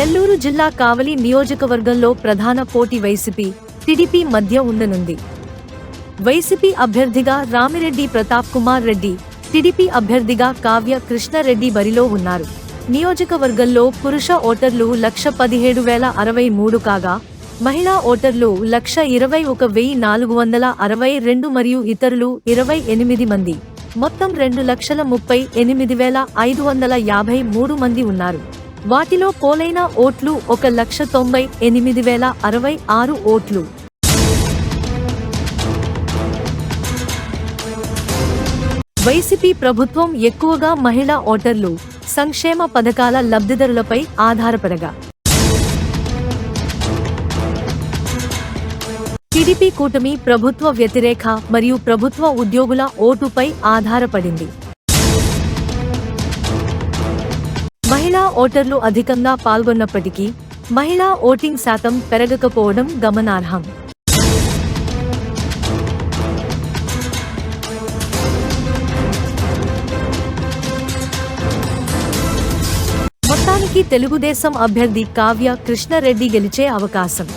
నెల్లూరు జిల్లా కావలి నియోజకవర్గంలో ప్రధాన పోటీ వైసీపీ టీడీపీ మధ్య ఉండనుంది. వైసీపీ అభ్యర్థిగా రామిరెడ్డి ప్రతాప్ కుమార్ రెడ్డి టీడీపీ అభ్యర్థిగా కావ్య కృష్ణారెడ్డి బరిలో ఉన్నారు. నియోజకవర్గంలో పురుష ఓటర్లు లక్ష పదిహేడు వేల అరవై మూడు కాగా మహిళా ఓటర్లు లక్ష ఇరవై ఒక వెయ్యి నాలుగు వందల అరవై రెండు మరియు ఇతరులు ఇరవై ఎనిమిది మంది. మొత్తం రెండు లక్షల ముప్పై ఎనిమిది వేల ఐదు వందల యాభై మూడు మంది ఉన్నారు. వాటిలో పోలైన ఓట్లు ఒక లక్ష తొంభై ఎనిమిది వేల అరవై ఆరు ఓట్లు. వైసీపీ ప్రభుత్వం ఎక్కువగా మహిళా ఓటర్లు సంక్షేమ పథకాల లబ్ధిదారులపై ఆధారపడగా. టీడీపీ కూటమి ప్రభుత్వ వ్యతిరేక మరియు ప్రభుత్వ ఉద్యోగుల ఓటుపై ఆధారపడింది. మహిళా ఓటర్లు అధికంగా పాల్గొన్నప్పటికీ మహిళా ఓటింగ్ శాతం పెరగకపోవడం గమనార్హం. మొత్తానికి తెలుగుదేశం అభ్యర్థి కావ్య కృష్ణారెడ్డి గెలిచే అవకాశం.